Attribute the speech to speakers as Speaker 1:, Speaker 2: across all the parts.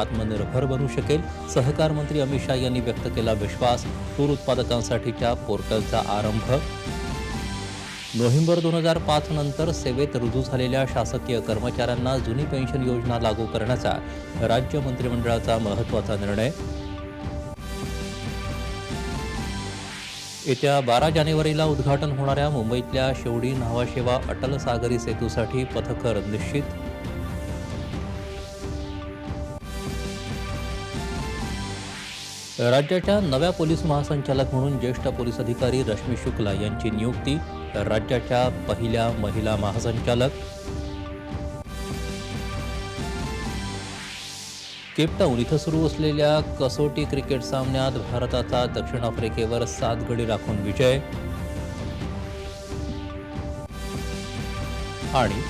Speaker 1: आत्मनिर्भर बनू शकेल सहकार मंत्री अमित शाह यांनी व्यक्त केला विश्वास तूर उत्पादकांसाठीच्या पोर्टलचा आरंभ नोव्हेंबर दोन हजार पाच नंतर सेवेत रुजू झालेल्या शासकीय कर्मचाऱ्यांना जुनी पेन्शन योजना लागू करण्याचा राज्य मंत्रिमंडळाचा महत्त्वाचा निर्णय येत्या बारा जानेवारीला उद्घाटन होणाऱ्या मुंबईतल्या शेवडी न्हावाशेवा अटल सागरी सेतूसाठी पथकर निश्चित राज्याच्या नव्या पोलीस महासंचालक म्हणून ज्येष्ठ पोलीस अधिकारी रश्मी शुक्ला यांची नियुक्ती राज्याच्या पहिल्या महिला महासंचालक केपटाऊन इथं सुरू असलेल्या कसोटी क्रिकेट सामन्यात भारताचा दक्षिण आफ्रिकेवर सात गडी राखून विजय आणि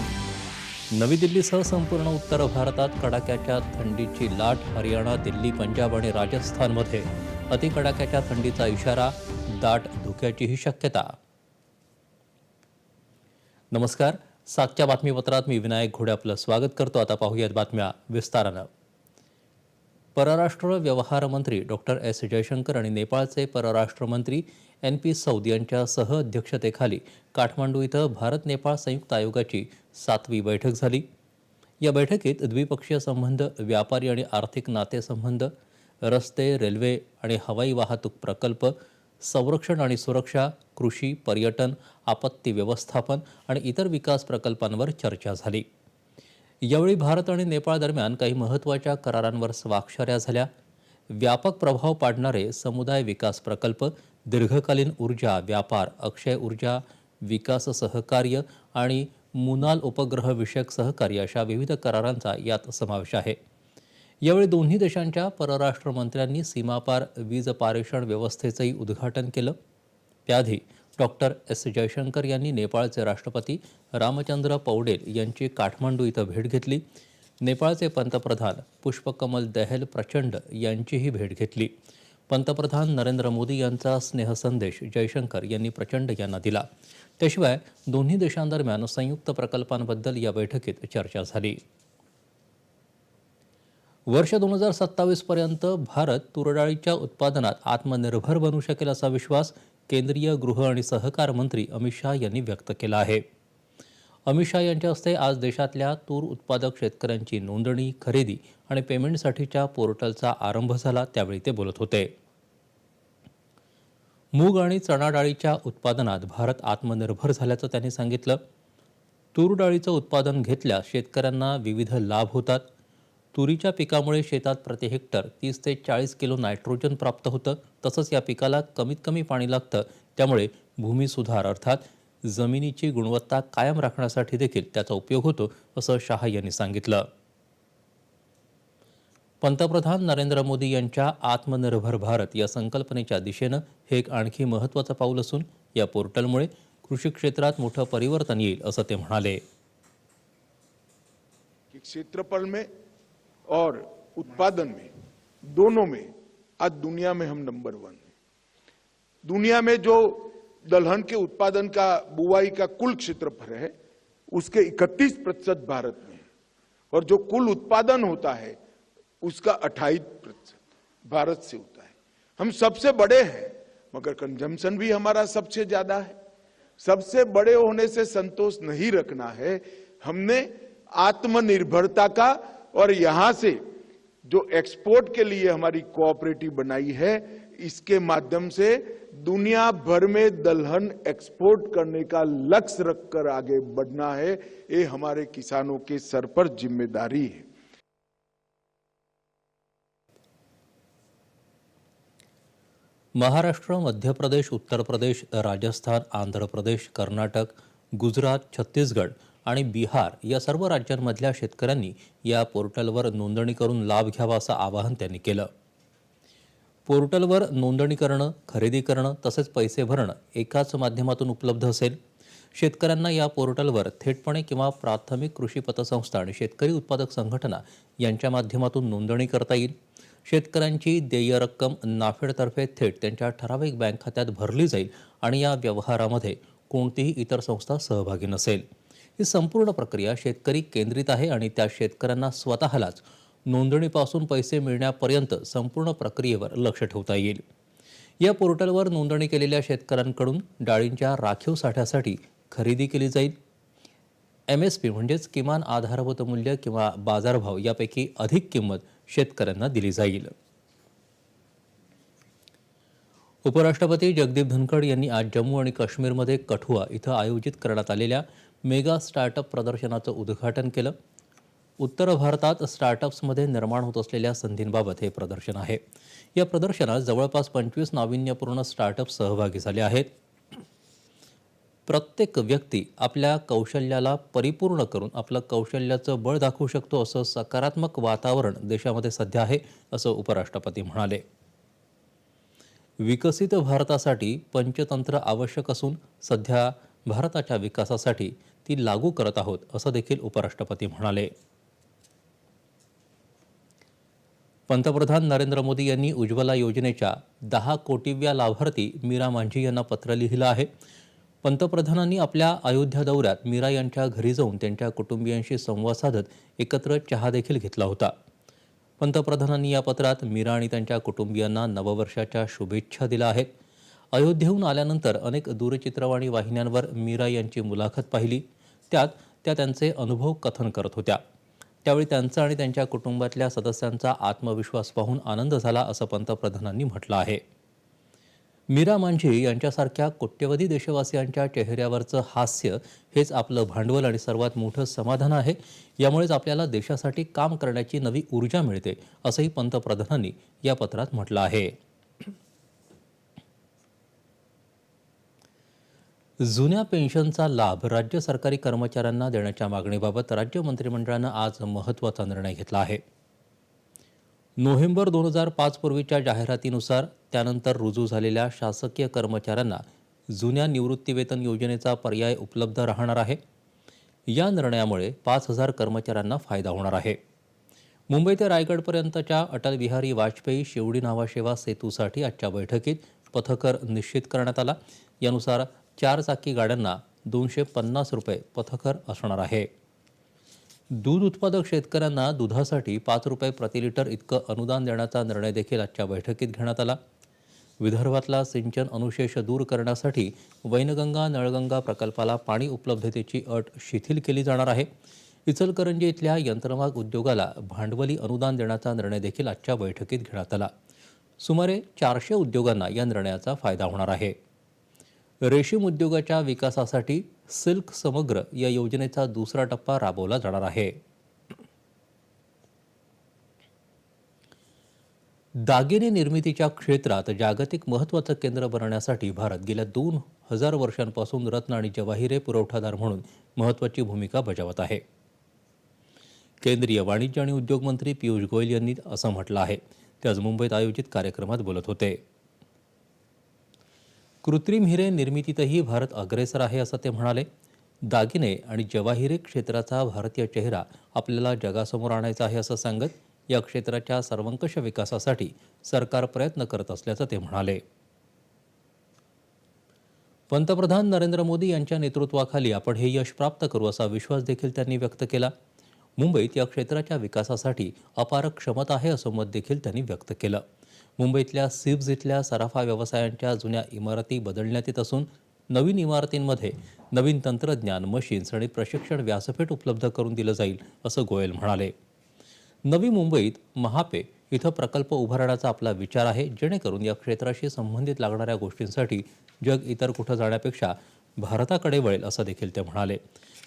Speaker 1: नवी दिल्लीसह संपूर्ण उत्तर भारतात कडाक्याच्या थंडीची लाट हरियाणा दिल्ली पंजाब आणि राजस्थानमध्ये अतिकडाक्याच्या थंडीचा इशारा दाट धुक्याचीही शक्यता नमस्कार सातच्या बातमीपत्रात मी विनायक घोडे आपलं स्वागत करतो आता पाहूयात बातम्या विस्तारानं परराष्ट्र व्यवहार मंत्री डॉक्टर एस जयशंकर आणि नेपाळचे परराष्ट्र मंत्री एन पी सौद यांच्या अध्यक्षतेखाली काठमांडू इथं भारत नेपाळ संयुक्त आयोगाची सातवी बैठक झाली या बैठकीत द्विपक्षीय संबंध व्यापारी आणि आर्थिक नातेसंबंध रस्ते रेल्वे आणि हवाई वाहतूक प्रकल्प संरक्षण आणि सुरक्षा कृषी पर्यटन आपत्ती व्यवस्थापन आणि इतर विकास प्रकल्पांवर चर्चा झाली यावेळी भारत आणि नेपाळ दरम्यान काही महत्त्वाच्या करारांवर स्वाक्षऱ्या झाल्या व्यापक प्रभाव पाडणारे समुदाय विकास प्रकल्प दीर्घकालीन ऊर्जा व्यापार अक्षय ऊर्जा विकास सहकार्य आणि मुनाल उपग्रह विषयक सहकार्य अशा विविध करारांचा यात समावेश आहे यावेळी दोन्ही देशांच्या परराष्ट्र मंत्र्यांनी सीमापार वीज पारेषण व्यवस्थेचंही उद्घाटन केलं त्याआधी डॉक्टर एस जयशंकर यांनी नेपाळचे राष्ट्रपती रामचंद्र पौडेल यांची काठमांडू इथं भेट घेतली नेपाळचे पंतप्रधान पुष्पकमल दहल प्रचंड यांचीही भेट घेतली पंतप्रधान नरेंद्र मोदी यांचा स्नेहसंदेश जयशंकर यांनी प्रचंड यांना दिला त्याशिवाय दोन्ही देशांदरम्यान संयुक्त प्रकल्पांबद्दल या बैठकीत चर्चा झाली वर्ष दोन हजार सत्तावीसपर्यंत भारत तुरडाळीच्या उत्पादनात आत्मनिर्भर बनू शकेल असा विश्वास केंद्रीय गृह आणि सहकार मंत्री अमित शाह यांनी व्यक्त केला आहे अमित शाह यांच्या हस्ते आज देशातल्या तूर उत्पादक शेतकऱ्यांची नोंदणी खरेदी आणि पेमेंटसाठीच्या पोर्टलचा आरंभ झाला त्यावेळी ते बोलत होते मूग आणि चणा डाळीच्या उत्पादनात भारत आत्मनिर्भर झाल्याचं त्यांनी सांगितलं तूर डाळीचं उत्पादन घेतल्यास शेतकऱ्यांना विविध लाभ होतात तुरीच्या पिकामुळे शेतात प्रति हेक्टर तीस ते चाळीस किलो नायट्रोजन प्राप्त होतं तसंच या पिकाला कमीत कमी पाणी लागतं त्यामुळे भूमिसुधार अर्थात जमिनीची गुणवत्ता कायम राखण्यासाठी देखील त्याचा उपयोग होतो असं शहा यांनी सांगितलं पंतप्रधान नरेंद्र मोदी यांच्या आत्मनिर्भर भारत या संकल्पनेच्या दिशेनं हे एक आणखी महत्त्वाचं पाऊल असून या पोर्टलमुळे कृषी क्षेत्रात मोठं परिवर्तन येईल असं ते म्हणाले
Speaker 2: क्षेत्रफल में और उत्पादन में दोनों में आज दुनिया में हम नंबर वन दुनिया में जो दलहन के उत्पादन का बुवाई का कुल क्षेत्रफल है उसके 31 प्रतिशत भारत में और जो कुल उत्पादन होता है उसका अट्ठाईस प्रतिशत भारत से होता है हम सबसे बड़े हैं मगर कंजम्पशन भी हमारा सबसे ज्यादा है सबसे बड़े होने से संतोष नहीं रखना है हमने आत्मनिर्भरता का और यहां से जो एक्सपोर्ट के लिए हमारी कोऑपरेटिव बनाई है इसके माध्यम से दुनिया भर में दलहन एक्सपोर्ट करने का लक्ष्य रखकर आगे बढ़ना है ये हमारे किसानों के सर पर जिम्मेदारी है
Speaker 1: महाराष्ट्र मध्य प्रदेश उत्तर प्रदेश राजस्थान आंध्र प्रदेश कर्नाटक गुजरात छत्तीसगड आणि बिहार या सर्व राज्यांमधल्या शेतकऱ्यांनी या पोर्टलवर नोंदणी करून लाभ घ्यावा असं आवाहन त्यांनी केलं पोर्टलवर नोंदणी करणं खरेदी करणं तसेच पैसे भरणं एकाच माध्यमातून उपलब्ध असेल शेतकऱ्यांना या पोर्टलवर थेटपणे किंवा प्राथमिक कृषी पतसंस्था आणि शेतकरी उत्पादक संघटना यांच्या माध्यमातून नोंदणी करता येईल शेतकऱ्यांची देय रक्कम नाफेडतर्फे थेट त्यांच्या ठराविक बँक खात्यात भरली जाईल आणि या व्यवहारामध्ये कोणतीही इतर संस्था सहभागी नसेल ही संपूर्ण प्रक्रिया शेतकरी केंद्रित आहे आणि त्या शेतकऱ्यांना स्वतःलाच नोंदणीपासून पैसे मिळण्यापर्यंत संपूर्ण प्रक्रियेवर लक्ष ठेवता येईल या पोर्टलवर नोंदणी केलेल्या शेतकऱ्यांकडून डाळींच्या राखीव साठ्यासाठी खरेदी केली जाईल एम एस पी म्हणजेच किमान आधारभूत मूल्य किंवा बाजारभाव यापैकी अधिक किंमत शेतकऱ्यांना दिली जाईल उपराष्ट्रपती जगदीप धनखड यांनी आज जम्मू आणि काश्मीरमध्ये कठुआ इथं आयोजित करण्यात आलेल्या मेगा स्टार्टअप प्रदर्शनाचं उद्घाटन केलं उत्तर भारतात स्टार्टअप्समध्ये निर्माण होत असलेल्या संधींबाबत हे प्रदर्शन आहे या प्रदर्शनात जवळपास पंचवीस नाविन्यपूर्ण स्टार्टअप सहभागी झाले आहेत प्रत्येक व्यक्ती आपल्या कौशल्याला परिपूर्ण करून आपलं कौशल्याचं बळ दाखवू शकतो असं सकारात्मक वातावरण देशामध्ये सध्या आहे असं उपराष्ट्रपती म्हणाले विकसित भारतासाठी पंचतंत्र आवश्यक असून सध्या भारताच्या विकासासाठी ती लागू करत आहोत असं देखील उपराष्ट्रपती म्हणाले पंतप्रधान नरेंद्र मोदी यांनी उज्ज्वला योजनेच्या दहा कोटीव्या लाभार्थी मीरा मांझी यांना पत्र लिहिलं आहे पंतप्रधानांनी आपल्या अयोध्या दौऱ्यात मीरा यांच्या घरी जाऊन त्यांच्या कुटुंबियांशी संवाद साधत एकत्र चहा देखील घेतला होता पंतप्रधानांनी या पत्रात मीरा आणि त्यांच्या कुटुंबियांना नववर्षाच्या शुभेच्छा दिल्या आहेत अयोध्येहून आल्यानंतर अनेक दूरचित्रवाणी वाहिन्यांवर मीरा यांची मुलाखत पाहिली त्यात त्या त्यांचे अनुभव कथन करत होत्या त्यावेळी त्यांचा आणि त्यांच्या कुटुंबातल्या सदस्यांचा आत्मविश्वास पाहून आनंद झाला असं पंतप्रधानांनी म्हटलं आहे मीरा मांझी यांच्यासारख्या कोट्यवधी देशवासियांच्या चेहऱ्यावरचं हास्य हेच आपलं भांडवल आणि सर्वात मोठं समाधान आहे यामुळेच आपल्याला देशासाठी काम करण्याची नवी ऊर्जा मिळते असंही पंतप्रधानांनी या पत्रात म्हटलं आहे जुन्या पेन्शनचा लाभ राज्य सरकारी कर्मचाऱ्यांना देण्याच्या मागणीबाबत राज्य मंत्रिमंडळानं आज महत्त्वाचा निर्णय घेतला आहे नोव्हेंबर दोन हजार पाच पूर्वीच्या जाहिरातीनुसार त्यानंतर रुजू झालेल्या शासकीय कर्मचाऱ्यांना जुन्या निवृत्तीवेतन योजनेचा पर्याय उपलब्ध राहणार आहे या निर्णयामुळे पाच हजार कर्मचाऱ्यांना फायदा होणार आहे मुंबई ते रायगडपर्यंतच्या अटलबिहारी वाजपेयी शिवडी नावाशेवा सेतूसाठी आजच्या बैठकीत पथकर निश्चित करण्यात आला यानुसार चार चाकी गाड्यांना दोनशे पन्नास रुपये पथकर असणार आहे दूध उत्पादक शेतकऱ्यांना दुधासाठी पाच रुपये प्रति लिटर इतकं अनुदान देण्याचा निर्णय देखील आजच्या बैठकीत घेण्यात आला विदर्भातला सिंचन अनुशेष दूर करण्यासाठी वैनगंगा नळगंगा प्रकल्पाला पाणी उपलब्धतेची अट शिथिल केली जाणार आहे इचलकरंजी इथल्या यंत्रमाग उद्योगाला भांडवली अनुदान देण्याचा निर्णय देखील आजच्या बैठकीत घेण्यात आला सुमारे चारशे उद्योगांना या निर्णयाचा फायदा होणार आहे रेशीम उद्योगाच्या विकासासाठी सिल्क समग्र या योजनेचा दुसरा टप्पा राबवला जाणार आहे दागिने निर्मितीच्या क्षेत्रात जागतिक महत्त्वाचं केंद्र बनण्यासाठी भारत गेल्या दोन हजार वर्षांपासून रत्न आणि जवाहिरे पुरवठादार म्हणून महत्त्वाची भूमिका बजावत आहे केंद्रीय वाणिज्य आणि उद्योग मंत्री पियुष गोयल यांनी असं म्हटलं आहे ते आज मुंबईत आयोजित कार्यक्रमात बोलत होते कृत्रिम हिरे निर्मितीतही भारत अग्रेसर आहे असं ते म्हणाले दागिने आणि जवाहिरे क्षेत्राचा भारतीय चेहरा आपल्याला जगासमोर आणायचा आहे असं सांगत या क्षेत्राच्या सर्वंकष विकासासाठी सरकार प्रयत्न करत असल्याचं ते म्हणाले पंतप्रधान नरेंद्र मोदी यांच्या नेतृत्वाखाली आपण हे यश प्राप्त करू असा विश्वास देखील त्यांनी व्यक्त केला मुंबईत या क्षेत्राच्या विकासासाठी अपार क्षमता आहे असं मत देखील त्यांनी व्यक्त केलं मुंबईतल्या सिब्ज इथल्या सराफा व्यवसायांच्या जुन्या इमारती बदलण्यात येत असून नवीन इमारतींमध्ये नवीन तंत्रज्ञान मशीन्स आणि प्रशिक्षण व्यासपीठ उपलब्ध करून दिलं जाईल असं गोयल म्हणाले नवी मुंबईत महापे इथं प्रकल्प उभारण्याचा आपला विचार आहे जेणेकरून या क्षेत्राशी संबंधित लागणाऱ्या गोष्टींसाठी जग इतर कुठं जाण्यापेक्षा भारताकडे वळेल असं देखील ते म्हणाले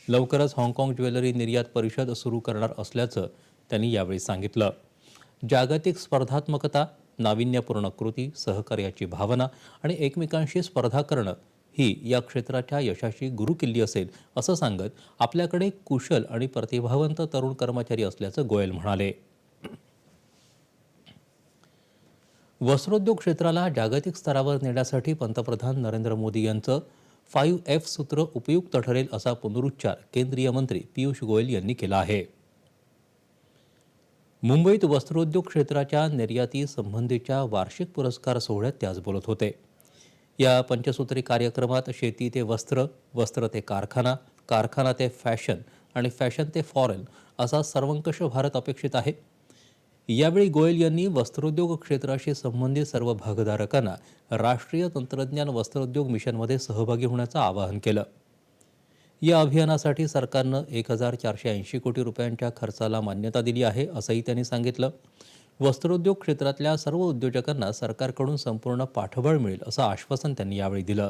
Speaker 1: लवकरच हाँगकाँग ज्वेलरी निर्यात परिषद सुरू करणार असल्याचं त्यांनी यावेळी सांगितलं जागतिक स्पर्धात्मकता नाविन्यपूर्ण कृती सहकार्याची भावना आणि एकमेकांशी स्पर्धा करणं ही या क्षेत्राच्या यशाची गुरुकिल्ली असेल असं सांगत आपल्याकडे कुशल आणि प्रतिभावंत तरुण कर्मचारी असल्याचं गोयल म्हणाले वस्त्रोद्योग क्षेत्राला जागतिक स्तरावर नेण्यासाठी पंतप्रधान नरेंद्र मोदी यांचं फाईव्ह एफ सूत्र उपयुक्त ठरेल असा पुनरुच्चार केंद्रीय मंत्री पियुष गोयल यांनी केला आहे मुंबईत वस्त्रोद्योग क्षेत्राच्या निर्यातीसंबंधीच्या वार्षिक पुरस्कार सोहळ्यात ते आज बोलत होते या पंचसूत्री कार्यक्रमात शेती ते वस्त्र वस्त्र ते कारखाना कारखाना ते फॅशन आणि फॅशन ते फॉरेन असा सर्वंकष भारत अपेक्षित आहे यावेळी गोयल यांनी वस्त्रोद्योग क्षेत्राशी संबंधित सर्व भागधारकांना राष्ट्रीय तंत्रज्ञान वस्त्रोद्योग मिशनमध्ये सहभागी होण्याचं आवाहन केलं या अभियानासाठी सरकारनं एक हजार चारशे ऐंशी कोटी रुपयांच्या खर्चाला मान्यता दिली आहे असंही त्यांनी सांगितलं वस्त्रोद्योग क्षेत्रातल्या सर्व उद्योजकांना सरकारकडून संपूर्ण पाठबळ मिळेल असं आश्वासन त्यांनी यावेळी दिलं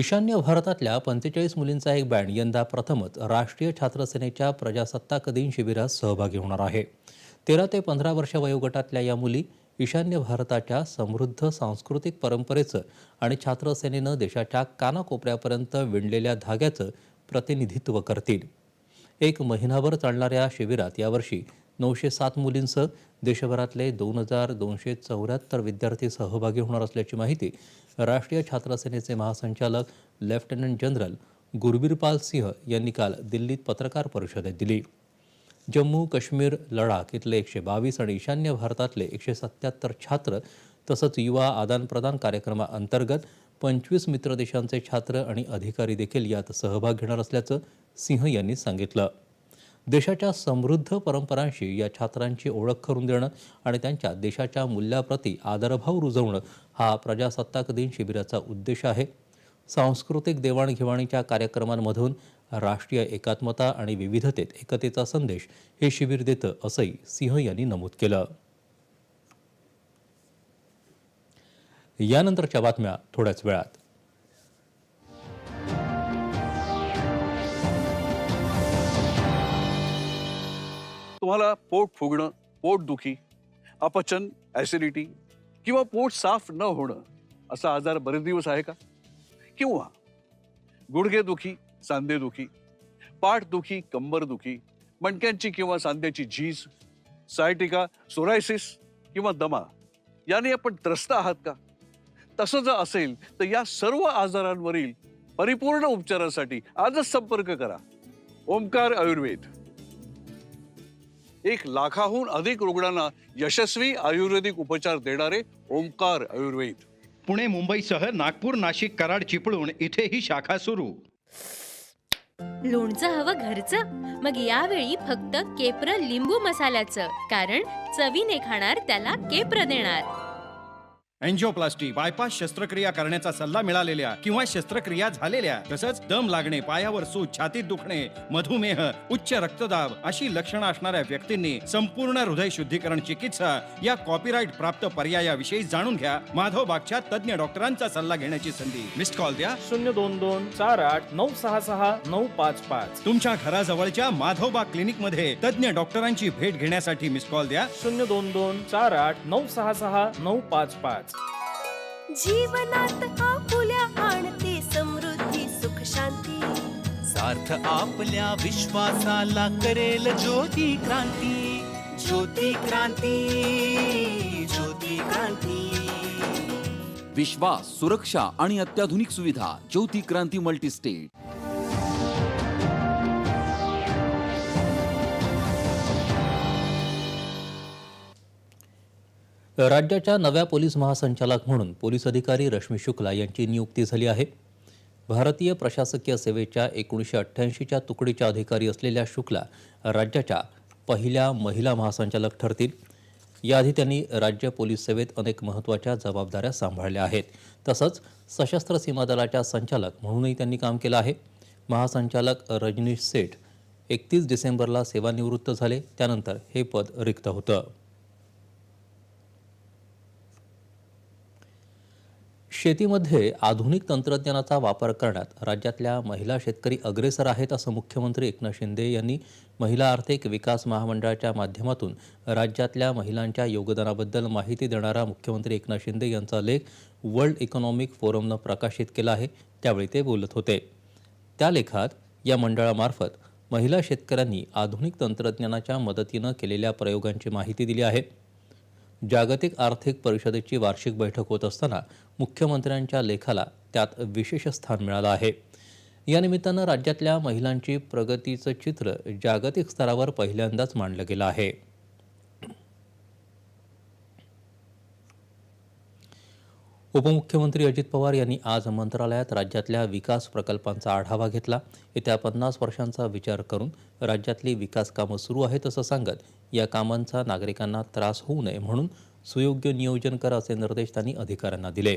Speaker 1: ईशान्य भारतातल्या पंचेचाळीस मुलींचा एक बँड यंदा प्रथमच राष्ट्रीय छात्र सेनेच्या प्रजासत्ताक दिन शिबिरात सहभागी होणार आहे तेरा ते पंधरा वर्ष वयोगटातल्या या मुली ईशान्य भारताच्या समृद्ध सांस्कृतिक परंपरेचं आणि छात्रसेनेनं देशाच्या कानाकोपऱ्यापर्यंत विणलेल्या धाग्याचं प्रतिनिधित्व करतील एक महिनाभर चालणाऱ्या शिबिरात यावर्षी नऊशे सात मुलींसह देशभरातले दोन हजार दोनशे चौऱ्याहत्तर विद्यार्थी सहभागी होणार असल्याची माहिती राष्ट्रीय छात्रसेनेचे महासंचालक लेफ्टनंट जनरल गुरबीरपाल सिंह यांनी काल दिल्लीत पत्रकार परिषदेत दिली जम्मू काश्मीर लडाख इथले एकशे बावीस आणि ईशान्य भारतातले एकशे सत्याहत्तर छात्र तसंच युवा आदानप्रदान कार्यक्रमाअंतर्गत पंचवीस मित्र देशांचे छात्र आणि अधिकारी देखील यात सहभाग घेणार असल्याचं सिंह यांनी सांगितलं देशाच्या समृद्ध परंपरांशी या छात्रांची ओळख करून देणं आणि त्यांच्या देशाच्या मूल्याप्रती आदरभाव रुजवणं हा प्रजासत्ताक दिन शिबिराचा उद्देश आहे सांस्कृतिक देवाणघेवाणीच्या कार्यक्रमांमधून राष्ट्रीय एकात्मता आणि विविधतेत एकतेचा संदेश हे शिबिर देतं असंही सिंह यांनी नमूद केलं यानंतरच्या बातम्या थोड्याच वेळात
Speaker 3: तुम्हाला पोट फुगणं पोट दुखी, अपचन ॲसिडिटी किंवा पोट साफ न होणं असा आजार बरेच दिवस आहे का किंवा गुडघेदुखी सांधेदुखी पाठदुखी कंबरदुखी मणक्यांची किंवा सांध्याची झीज सायटिका सोरायसिस किंवा दमा याने आपण त्रस्त आहात का तसं जर असेल तर या सर्व आजारांवरील परिपूर्ण उपचारासाठी आजच संपर्क करा ओमकार आयुर्वेद एक लाखाहून अधिक रुग्णांना यशस्वी आयुर्वेदिक उपचार देणारे ओंकार आयुर्वेद
Speaker 4: पुणे मुंबईसह नागपूर नाशिक कराड चिपळूण इथेही शाखा सुरू लोणचं हवं घरचं मग यावेळी फक्त केप्र लिंबू मसाल्याचं कारण चवीने खाणार त्याला केप्र देणार
Speaker 5: अँजिओप्लास्टी बायपास शस्त्रक्रिया करण्याचा सल्ला मिळालेल्या किंवा शस्त्रक्रिया झालेल्या तसंच दम लागणे पायावर सूज छातीत दुखणे मधुमेह उच्च रक्तदाब अशी लक्षणं असणाऱ्या व्यक्तींनी संपूर्ण हृदय शुद्धीकरण चिकित्सा या कॉपीराईट प्राप्त पर्यायाविषयी जाणून घ्या माधव बागच्या तज्ज्ञ डॉक्टरांचा सल्ला घेण्याची संधी मिस्ड कॉल द्या शून्य दोन दोन चार आठ नऊ सहा सहा नऊ पाच पाच तुमच्या घराजवळच्या माधवबाग क्लिनिक मध्ये तज्ज्ञ डॉक्टरांची भेट घेण्यासाठी मिस कॉल द्या शून्य दोन दोन चार आठ नऊ सहा सहा नऊ पाच पाच
Speaker 6: जीवनात आपुल्या आणते समृद्धी सुख शांती सार्थ आपल्या विश्वासाला करेल ज्योती क्रांती ज्योती क्रांती ज्योती क्रांती विश्वास सुरक्षा आणि अत्याधुनिक सुविधा ज्योती क्रांती मल्टीस्टेट
Speaker 1: राज्याच्या नव्या पोलीस महासंचालक म्हणून पोलीस अधिकारी रश्मी शुक्ला यांची नियुक्ती झाली आहे भारतीय प्रशासकीय सेवेच्या एकोणीसशे अठ्ठ्याऐंशीच्या तुकडीच्या अधिकारी असलेल्या शुक्ला राज्याच्या पहिल्या महिला महासंचालक ठरतील याआधी त्यांनी राज्य पोलीस सेवेत अनेक महत्त्वाच्या जबाबदाऱ्या सांभाळल्या आहेत तसंच सशस्त्र सीमा दलाच्या संचालक म्हणूनही त्यांनी काम केलं आहे महासंचालक रजनीश सेठ एकतीस डिसेंबरला सेवानिवृत्त झाले त्यानंतर हे पद रिक्त होतं शेतीमध्ये आधुनिक तंत्रज्ञानाचा वापर करण्यात राज्यातल्या महिला शेतकरी अग्रेसर आहेत असं मुख्यमंत्री एकनाथ शिंदे यांनी महिला आर्थिक विकास महामंडळाच्या माध्यमातून राज्यातल्या महिलांच्या योगदानाबद्दल माहिती देणारा मुख्यमंत्री एकनाथ शिंदे यांचा लेख वर्ल्ड इकॉनॉमिक फोरमनं प्रकाशित केला आहे त्यावेळी ते बोलत होते त्या लेखात या मंडळामार्फत महिला शेतकऱ्यांनी आधुनिक तंत्रज्ञानाच्या मदतीनं केलेल्या प्रयोगांची माहिती दिली आहे जागतिक आर्थिक परिषदेची वार्षिक बैठक होत असताना मुख्यमंत्र्यांच्या लेखाला त्यात विशेष स्थान मिळालं आहे या राज्यातल्या महिलांची प्रगतीचं चित्र जागतिक स्तरावर पहिल्यांदाच मांडलं गेलं आहे उपमुख्यमंत्री अजित पवार यांनी आज मंत्रालयात राज्यातल्या विकास प्रकल्पांचा आढावा घेतला येत्या पन्नास वर्षांचा विचार करून राज्यातली विकास कामं सुरू आहेत असं सांगत या कामांचा नागरिकांना त्रास होऊ नये म्हणून सुयोग्य नियोजन करा असे निर्देश त्यांनी अधिकाऱ्यांना दिले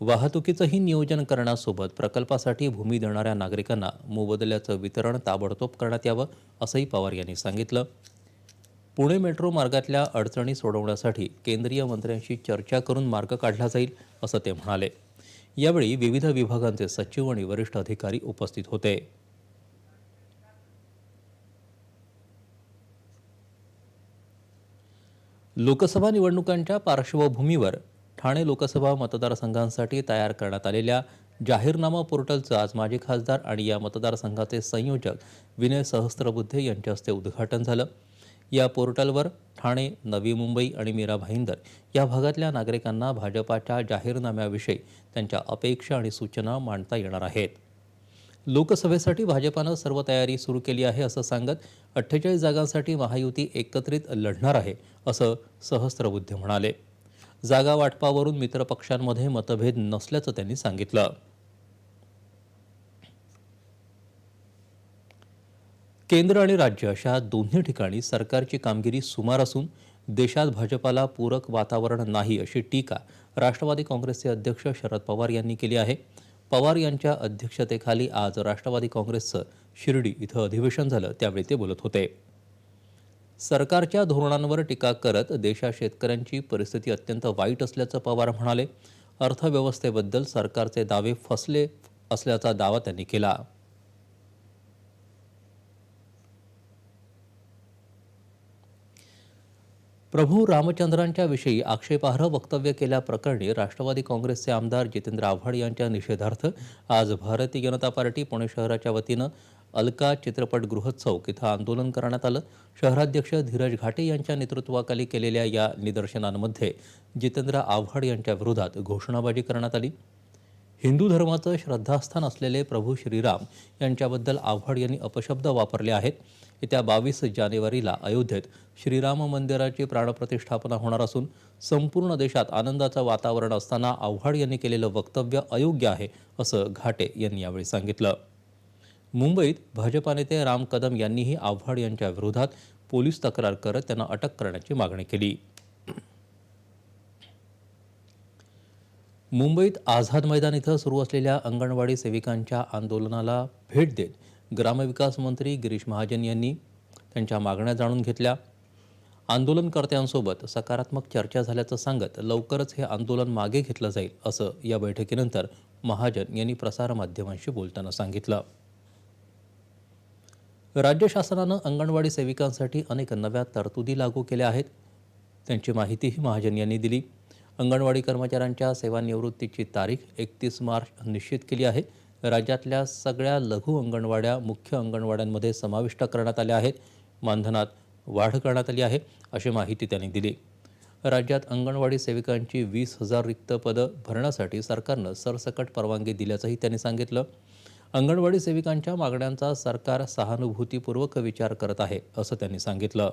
Speaker 1: वाहतुकीचंही नियोजन करण्यासोबत प्रकल्पासाठी भूमी देणाऱ्या नागरिकांना मोबदल्याचं वितरण ताबडतोब करण्यात यावं असंही पवार यांनी सांगितलं पुणे मेट्रो मार्गातल्या अडचणी सोडवण्यासाठी केंद्रीय मंत्र्यांशी चर्चा करून मार्ग काढला जाईल असं ते म्हणाले यावेळी विविध विभागांचे सचिव आणि वरिष्ठ अधिकारी उपस्थित होते लोकसभा निवडणुकांच्या पार्श्वभूमीवर ठाणे लोकसभा मतदारसंघांसाठी तयार करण्यात आलेल्या जाहीरनामा पोर्टलचं आज माजी खासदार आणि या मतदारसंघाचे संयोजक विनय सहस्त्रबुद्धे यांच्या हस्ते उद्घाटन झालं या पोर्टलवर ठाणे नवी मुंबई आणि मीरा भाईंदर या भागातल्या नागरिकांना भाजपाच्या जाहीरनाम्याविषयी त्यांच्या अपेक्षा आणि सूचना मांडता येणार आहेत लोकसभेसाठी भाजपानं सर्व तयारी सुरू केली आहे असं सांगत अठ्ठेचाळीस जागांसाठी महायुती एकत्रित लढणार आहे असं सहस्त्रबुद्धे म्हणाले जागा वाटपावरून मित्रपक्षांमध्ये मतभेद नसल्याचं त्यांनी सांगितलं केंद्र आणि राज्य अशा दोन्ही ठिकाणी सरकारची कामगिरी सुमार असून देशात भाजपाला पूरक वातावरण नाही अशी टीका राष्ट्रवादी काँग्रेसचे अध्यक्ष शरद पवार यांनी केली आहे पवार यांच्या अध्यक्षतेखाली आज राष्ट्रवादी काँग्रेसचं शिर्डी इथं अधिवेशन झालं त्यावेळी ते बोलत होते सरकारच्या धोरणांवर टीका करत देशात शेतकऱ्यांची परिस्थिती अत्यंत वाईट असल्याचं पवार म्हणाले अर्थव्यवस्थेबद्दल सरकारचे दावे फसले असल्याचा दावा त्यांनी केला प्रभू रामचंद्रांच्या विषयी आक्षेपार्ह वक्तव्य केल्याप्रकरणी राष्ट्रवादी काँग्रेसचे आमदार जितेंद्र आव्हाड यांच्या निषेधार्थ आज भारतीय जनता पार्टी पुणे शहराच्या वतीनं अलका चित्रपट गृहोत्सव इथं आंदोलन करण्यात आलं शहराध्यक्ष धीरज घाटे यांच्या नेतृत्वाखाली केलेल्या या निदर्शनांमध्ये जितेंद्र आव्हाड यांच्या विरोधात घोषणाबाजी करण्यात आली हिंदू धर्माचं श्रद्धास्थान असलेले प्रभू श्रीराम यांच्याबद्दल आव्हाड यांनी अपशब्द वापरले आहेत येत्या बावीस जानेवारीला अयोध्येत श्रीराम मंदिराची प्राणप्रतिष्ठापना होणार असून संपूर्ण देशात आनंदाचं वातावरण असताना आव्हाड यांनी केलेलं वक्तव्य अयोग्य आहे असं घाटे यांनी यावेळी सांगितलं मुंबईत भाजपा नेते राम कदम यांनीही आव्हाड यांच्या विरोधात पोलीस तक्रार करत त्यांना अटक करण्याची मागणी केली मुंबईत आझाद मैदान इथं सुरू असलेल्या अंगणवाडी सेविकांच्या आंदोलनाला भेट देत ग्रामविकास मंत्री गिरीश महाजन यांनी त्यांच्या मागण्या जाणून घेतल्या आंदोलनकर्त्यांसोबत सकारात्मक चर्चा झाल्याचं सांगत लवकरच हे आंदोलन मागे घेतलं जाईल असं या बैठकीनंतर महाजन यांनी प्रसारमाध्यमांशी बोलताना सांगितलं राज्य शासनानं अंगणवाडी सेविकांसाठी अनेक नव्या तरतुदी लागू केल्या आहेत त्यांची माहितीही महाजन यांनी दिली अंगणवाडी कर्मचाऱ्यांच्या सेवानिवृत्तीची तारीख एकतीस मार्च निश्चित केली आहे राज्यातल्या सगळ्या लघु अंगणवाड्या मुख्य अंगणवाड्यांमध्ये समाविष्ट करण्यात आल्या आहेत मानधनात वाढ करण्यात आली आहे अशी माहिती त्यांनी दिली राज्यात अंगणवाडी सेविकांची वीस हजार रिक्त पदं भरण्यासाठी सरकारनं सरसकट परवानगी दिल्याचंही त्यांनी सांगितलं अंगणवाडी सेविकांच्या मागण्यांचा सरकार सहानुभूतीपूर्वक विचार करत आहे असं त्यांनी सांगितलं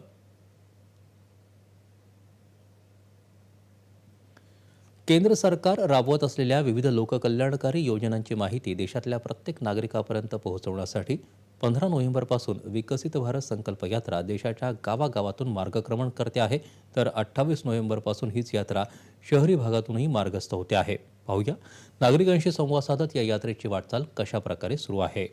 Speaker 1: केंद्र सरकार राबवत असलेल्या विविध लोककल्याणकारी योजनांची माहिती देशातल्या प्रत्येक नागरिकापर्यंत पोहोचवण्यासाठी पंधरा नोव्हेंबरपासून विकसित भारत संकल्प यात्रा देशाच्या गावागावातून मार्गक्रमण करते आहे तर अठ्ठावीस नोव्हेंबरपासून हीच यात्रा शहरी भागातूनही मार्गस्थ होते आहे पाहूया नागरिकांशी संवाद साधत या यात्रेची वाटचाल कशाप्रकारे सुरू आहे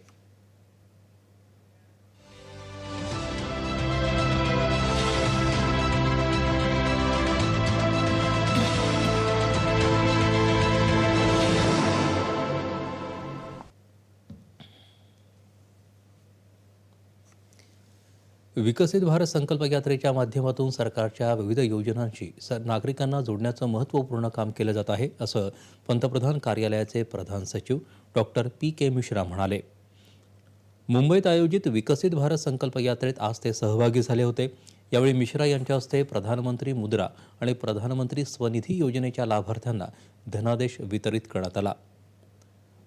Speaker 1: विकसित भारत संकल्प यात्रेच्या माध्यमातून सरकारच्या विविध योजनांशी स नागरिकांना जोडण्याचं महत्त्वपूर्ण काम केलं जात आहे असं पंतप्रधान कार्यालयाचे प्रधान सचिव डॉक्टर पी के मिश्रा म्हणाले मुंबईत आयोजित विकसित भारत संकल्प यात्रेत आज ते सहभागी झाले होते यावेळी मिश्रा यांच्या हस्ते प्रधानमंत्री मुद्रा आणि प्रधानमंत्री स्वनिधी योजनेच्या लाभार्थ्यांना धनादेश वितरित करण्यात आला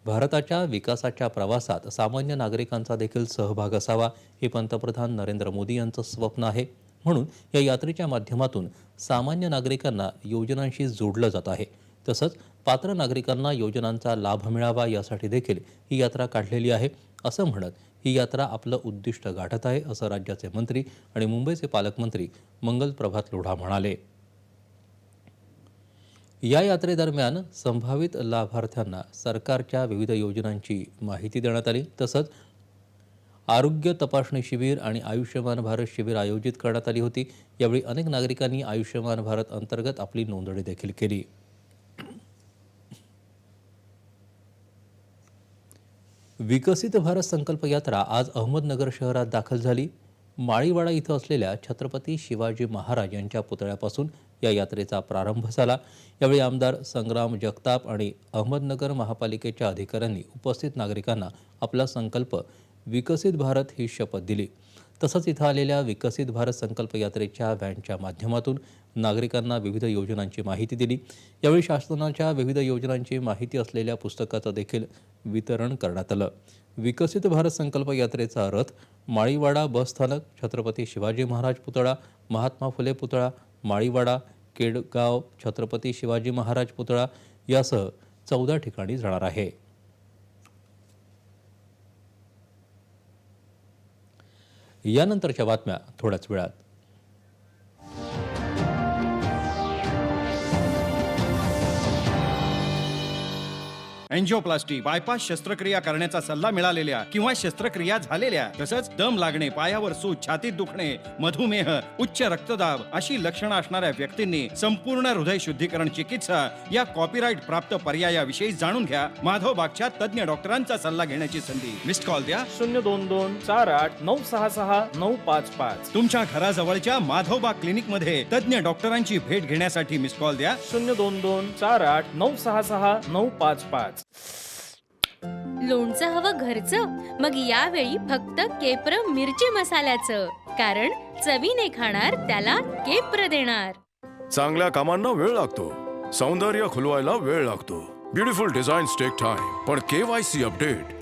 Speaker 1: भारताच्या विकासाच्या प्रवासात सामान्य नागरिकांचा देखील सहभाग असावा हे पंतप्रधान नरेंद्र मोदी यांचं स्वप्न आहे म्हणून या यात्रेच्या माध्यमातून सामान्य नागरिकांना योजनांशी जोडलं जात आहे तसंच पात्र नागरिकांना योजनांचा लाभ मिळावा यासाठी देखील ही यात्रा काढलेली आहे असं म्हणत ही यात्रा आपलं उद्दिष्ट गाठत आहे असं राज्याचे मंत्री आणि मुंबईचे पालकमंत्री मंगल प्रभात लोढा म्हणाले या यात्रेदरम्यान संभावित लाभार्थ्यांना सरकारच्या विविध योजनांची माहिती देण्यात आली तसंच आरोग्य तपासणी शिबिर आणि आयुष्यमान भारत शिबिर आयोजित करण्यात आली होती यावेळी अनेक नागरिकांनी आयुष्यमान भारत अंतर्गत आपली नोंदणी देखील केली विकसित भारत संकल्प यात्रा आज अहमदनगर शहरात दाखल झाली माळीवाडा इथं असलेल्या छत्रपती शिवाजी महाराज यांच्या पुतळ्यापासून या यात्रेचा प्रारंभ झाला यावेळी आमदार संग्राम जगताप आणि अहमदनगर महापालिकेच्या अधिकाऱ्यांनी उपस्थित नागरिकांना आपला संकल्प विकसित भारत ही शपथ दिली तसंच इथं आलेल्या विकसित भारत संकल्प यात्रेच्या व्हॅनच्या माध्यमातून नागरिकांना विविध योजनांची माहिती दिली यावेळी शासनाच्या विविध योजनांची माहिती असलेल्या पुस्तकाचं देखील वितरण करण्यात आलं विकसित भारत संकल्प यात्रेचा रथ माळीवाडा बस स्थानक छत्रपती शिवाजी महाराज पुतळा महात्मा फुले पुतळा माळीवाडा केडगाव छत्रपती शिवाजी महाराज पुतळा यासह चौदा ठिकाणी जाणार आहे यानंतरच्या बातम्या थोड्याच वेळात
Speaker 5: अँजिओप्लास्टी बायपास शस्त्रक्रिया करण्याचा सल्ला मिळालेल्या किंवा शस्त्रक्रिया झालेल्या तसंच दम लागणे पायावर सूज छातीत दुखणे मधुमेह उच्च रक्तदाब अशी लक्षणं असणाऱ्या व्यक्तींनी संपूर्ण हृदय शुद्धीकरण चिकित्सा या कॉपीराईट प्राप्त पर्यायाविषयी जाणून घ्या माधवबागच्या बागच्या तज्ज्ञ डॉक्टरांचा सल्ला घेण्याची संधी मिस्ड कॉल द्या शून्य दोन दोन चार आठ नऊ सहा सहा नऊ पाच पाच तुमच्या घराजवळच्या माधवबाग क्लिनिक मध्ये तज्ज्ञ डॉक्टरांची भेट घेण्यासाठी मिस कॉल द्या शून्य दोन दोन चार आठ नऊ सहा सहा नऊ पाच पाच
Speaker 4: लोणचं हवं घरचं मग यावेळी फक्त केपर मिरची मसाल्याचं कारण चवीने खाणार त्याला केपर देणार
Speaker 7: चांगल्या कामांना वेळ लागतो सौंदर्य खुलवायला वेळ लागतो ब्युटिफुल डिझाईन टेक टाइम पण केवायसी अपडेट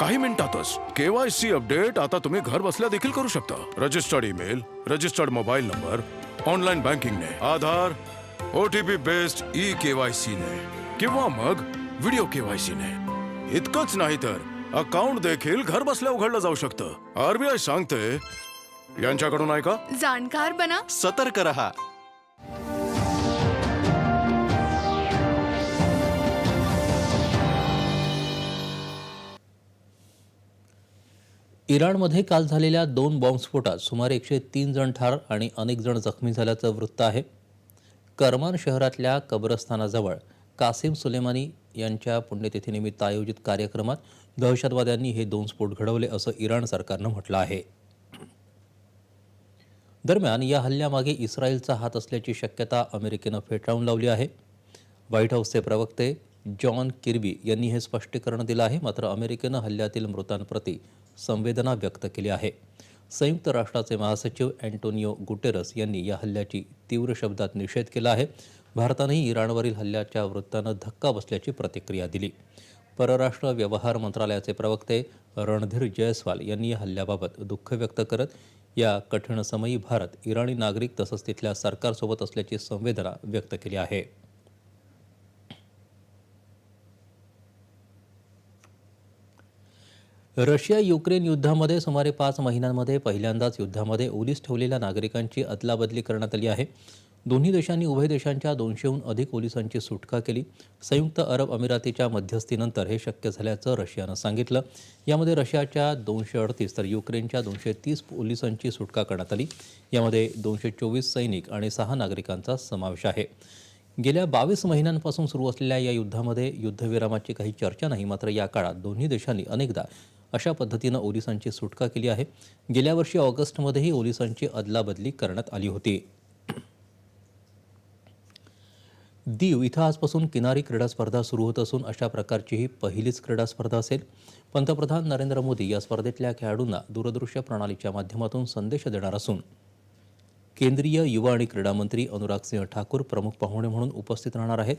Speaker 7: काही मिनिटातच केवायसी अपडेट आता तुम्ही घर बसल्या देखील करू शकता registered email registered mobile number online ने Aadhaar OTP based e KYC ने किंवा मग व्हिडिओ केवायसी ने इतकंच नाही तर अकाउंट देखील घर बसल्या उघडलं जाऊ शकतं आरबीआय सांगते यांच्याकडून ऐका जाणकार बना सतर्क रहा
Speaker 1: इराणमध्ये काल झालेल्या दोन बॉम्बस्फोटात सुमारे एकशे तीन जण ठार आणि अनेक जण जखमी झाल्याचं वृत्त आहे करमान शहरातल्या कब्रस्थानाजवळ कासिम सुलेमानी यांच्या पुण्यतिथीनिमित्त आयोजित कार्यक्रमात दहशतवाद्यांनी हे दोन स्फोट घडवले असं इराण सरकारनं म्हटलं आहे दरम्यान या हल्ल्यामागे इस्रायलचा हात असल्याची शक्यता अमेरिकेनं फेटाळून लावली आहे व्हाईट हाऊसचे प्रवक्ते जॉन किर्बी यांनी हे स्पष्टीकरण दिलं आहे मात्र अमेरिकेनं हल्ल्यातील मृतांप्रती संवेदना व्यक्त केली आहे संयुक्त राष्ट्राचे महासचिव अँटोनियो गुटेरस यांनी या हल्ल्याची तीव्र शब्दात निषेध केला आहे भारतानंही इराणवरील हल्ल्याच्या वृत्तानं धक्का बसल्याची प्रतिक्रिया दिली परराष्ट्र व्यवहार मंत्रालयाचे प्रवक्ते रणधीर जयस्वाल यांनी या हल्ल्याबाबत दुःख व्यक्त करत या कठीण समयी भारत इराणी नागरिक तसंच तिथल्या सरकारसोबत असल्याची संवेदना व्यक्त केली आहे रशिया युक्रेन युद्धामध्ये सुमारे पाच महिन्यांमध्ये पहिल्यांदाच युद्धामध्ये ओलीस ठेवलेल्या नागरिकांची अदलाबदली करण्यात आली आहे दोन्ही देशांनी उभय देशांच्या दोनशेहून अधिक पोलिसांची सुटका केली संयुक्त अरब अमिरातीच्या मध्यस्थीनंतर हे शक्य झाल्याचं रशियानं सांगितलं यामध्ये रशियाच्या दोनशे अडतीस तर युक्रेनच्या दोनशे तीस पोलिसांची सुटका करण्यात आली यामध्ये दोनशे चोवीस सैनिक आणि सहा नागरिकांचा समावेश आहे गेल्या बावीस महिन्यांपासून सुरू असलेल्या या युद्धामध्ये युद्धविरामाची काही चर्चा नाही मात्र या काळात दोन्ही देशांनी अनेकदा अशा पद्धतीनं ओलिसांची सुटका केली आहे गेल्या वर्षी ऑगस्टमध्येही ओलिसांची अदलाबदली करण्यात आली होती दीव इथं आजपासून किनारी क्रीडा स्पर्धा सुरू होत असून अशा प्रकारची ही पहिलीच क्रीडा स्पर्धा असेल पंतप्रधान नरेंद्र मोदी या स्पर्धेतल्या खेळाडूंना दूरदृश्य प्रणालीच्या माध्यमातून संदेश देणार असून केंद्रीय युवा आणि क्रीडा मंत्री अनुराग सिंह ठाकूर प्रमुख पाहुणे म्हणून उपस्थित राहणार आहेत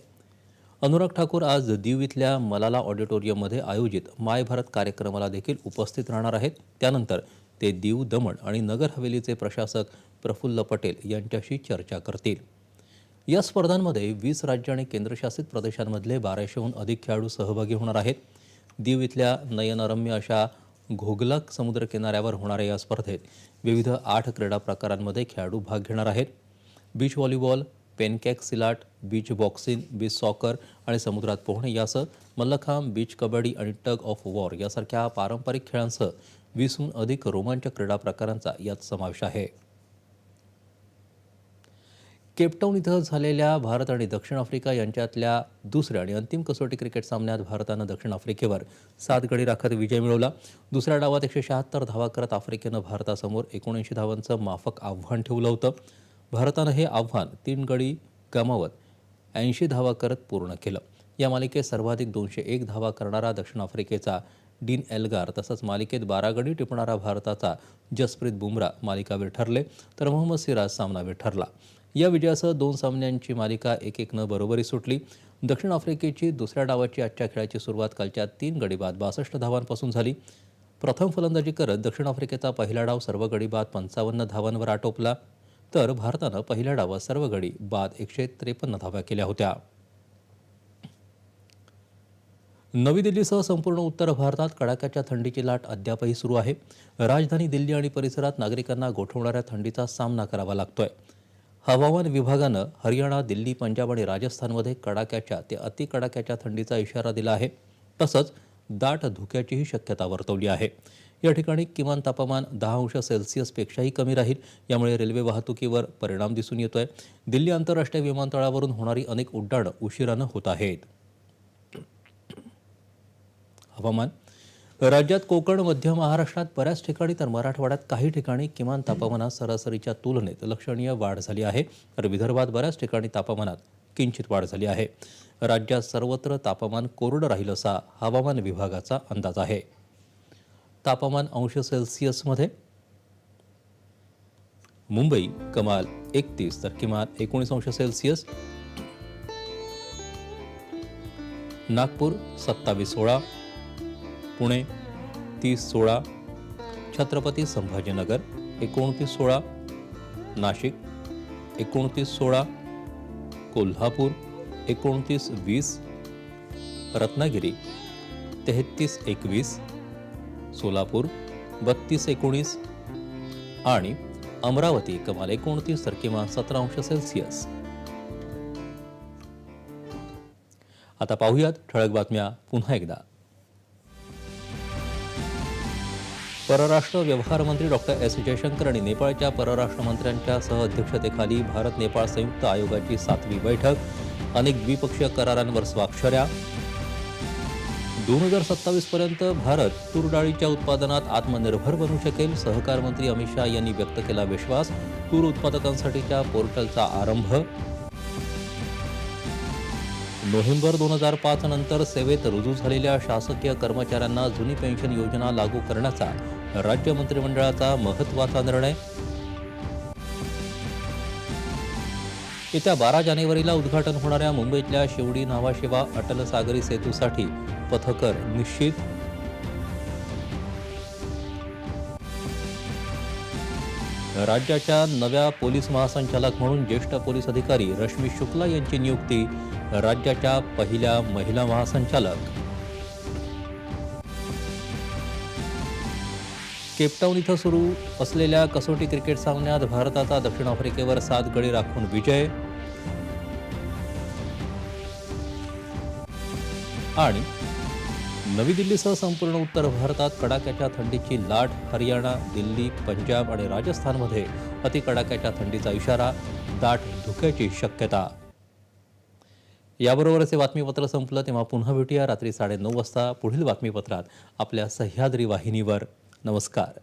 Speaker 1: अनुराग ठाकूर आज दीव इथल्या मलाला ऑडिटोरियममध्ये आयोजित माय भारत कार्यक्रमाला देखील उपस्थित राहणार आहेत त्यानंतर ते दीव दमण आणि नगर हवेलीचे प्रशासक प्रफुल्ल पटेल यांच्याशी चर्चा करतील या स्पर्धांमध्ये वीस राज्य आणि केंद्रशासित प्रदेशांमधले बाराशेहून अधिक खेळाडू सहभागी होणार आहेत दीव इथल्या नयनरम्य अशा घोगलक समुद्रकिनाऱ्यावर होणाऱ्या या स्पर्धेत विविध आठ क्रीडा प्रकारांमध्ये खेळाडू भाग घेणार आहेत beach volleyball pencak silat beach boxing beach soccer आणि समुद्रात पोहणे यासह मल्लखांब बीच कबड्डी आणि टग ऑफ वॉर यासारख्या पारंपरिक खेळांसह वीसहून अधिक रोमांचक क्रीडा प्रकारांचा यात समावेश आहे केपटाऊन इथं झालेल्या भारत आणि दक्षिण आफ्रिका यांच्यातल्या दुसऱ्या आणि अंतिम कसोटी क्रिकेट सामन्यात भारतानं दक्षिण आफ्रिकेवर सात गडी राखत विजय मिळवला दुसऱ्या डावात एकशे शहात्तर धावा करत आफ्रिकेनं भारतासमोर एकोणऐंशी धावांचं माफक आव्हान ठेवलं होतं भारतानं हे आव्हान तीन गडी गमावत ऐंशी धावा करत पूर्ण केलं या मालिकेत सर्वाधिक दोनशे एक धावा करणारा दक्षिण आफ्रिकेचा डीन एल्गार तसंच मालिकेत बारा गडी टिपणारा भारताचा जसप्रीत बुमरा मालिकावीर ठरले तर मोहम्मद सिराज सामनावीर ठरला या विजयासह दोन सामन्यांची मालिका एक एक न बरोबरी सुटली दक्षिण आफ्रिकेची दुसऱ्या डावाची आजच्या खेळाची सुरुवात कालच्या तीन गडीबाद बासष्ट धावांपासून झाली प्रथम फलंदाजी करत दक्षिण आफ्रिकेचा पहिला डाव सर्व गडीबाद पंचावन्न धावांवर आटोपला तर भारतानं पहिल्या डावात सर्व गडी बाद एकशे त्रेपन्न धाव्या केल्या होत्या नवी दिल्लीसह संपूर्ण उत्तर भारतात कडाक्याच्या थंडीची लाट अद्यापही सुरू आहे राजधानी दिल्ली आणि परिसरात नागरिकांना गोठवणाऱ्या थंडीचा सामना करावा लागतोय हवामान विभागानं हरियाणा दिल्ली पंजाब आणि राजस्थानमध्ये कडाक्याच्या ते अतिकडाक्याच्या थंडीचा इशारा दिला आहे तसंच दाट धुक्याचीही शक्यता वर्तवली आहे या ठिकाणी किमान तापमान दहा अंश सेल्सिअसपेक्षाही कमी राहील यामुळे रेल्वे वाहतुकीवर परिणाम दिसून येतोय दिल्ली आंतरराष्ट्रीय विमानतळावरून होणारी अनेक उड्डाणं उशिरानं होत आहेत हवामान राज्यात कोकण मध्य महाराष्ट्रात बऱ्याच ठिकाणी तर मराठवाड्यात काही ठिकाणी किमान तापमानात सरासरीच्या तुलनेत लक्षणीय वाढ झाली आहे तर विदर्भात बऱ्याच ठिकाणी तापमानात किंचित वाढ झाली आहे राज्यात सर्वत्र तापमान कोरडं राहील असा हवामान विभागाचा अंदाज आहे तापमान अंश सेल्सिअसमध्ये मुंबई कमाल एकतीस तर किमान एकोणीस अंश सेल्सिअस नागपूर सत्तावीस सोळा पुणे तीस सोळा छत्रपती संभाजीनगर एकोणतीस सोळा नाशिक एकोणतीस सोळा कोल्हापूर एकोणतीस वीस रत्नागिरी तेहतीस एकवीस सोलापूर बत्तीस एकोणीस आणि अमरावती कमाल एकोणतीस तर किमान सतरा अंश सेल्सिअस आता पाहूयात ठळक बातम्या पुन्हा एकदा परराष्ट्र व्यवहार मंत्री डॉक्टर एस जयशंकर आणि नेपाळच्या परराष्ट्र मंत्र्यांच्या सहअध्यक्षतेखाली भारत नेपाळ संयुक्त आयोगाची सातवी बैठक अनेक द्विपक्षीय करारांवर स्वाक्षऱ्या दोन हजार सत्तावीसपर्यंत भारत डाळीच्या उत्पादनात आत्मनिर्भर बनू शकेल सहकार मंत्री अमित शाह यांनी व्यक्त केला विश्वास तूर उत्पादकांसाठीच्या पोर्टलचा आरंभ नोव्हेंबर दोन हजार पाच नंतर सेवेत रुजू झालेल्या शासकीय कर्मचाऱ्यांना जुनी पेन्शन योजना लागू करण्याचा राज्य मंत्रिमंडळाचा महत्त्वाचा निर्णय येत्या बारा जानेवारीला उद्घाटन होणाऱ्या मुंबईतल्या शिवडी नावाशिवा अटल सागरी सेतूसाठी पथकर निश्चित राज्याच्या नव्या पोलीस महासंचालक म्हणून ज्येष्ठ पोलीस अधिकारी रश्मी शुक्ला यांची नियुक्ती राज्याच्या पहिल्या महिला महासंचालक केपटाऊन इथं सुरू असलेल्या कसोटी क्रिकेट सामन्यात भारताचा दक्षिण आफ्रिकेवर सात गडी राखून विजय आणि नवी दिल्लीसह संपूर्ण उत्तर भारतात कडाक्याच्या थंडीची लाट हरियाणा दिल्ली पंजाब आणि राजस्थानमध्ये अतिकडाक्याच्या थंडीचा इशारा दाट धुक्याची शक्यता याबरोबरच हे बातमीपत्र संपलं तेव्हा पुन्हा भेटूया रात्री साडेनऊ वाजता पुढील बातमीपत्रात आपल्या सह्याद्री वाहिनीवर नमस्कार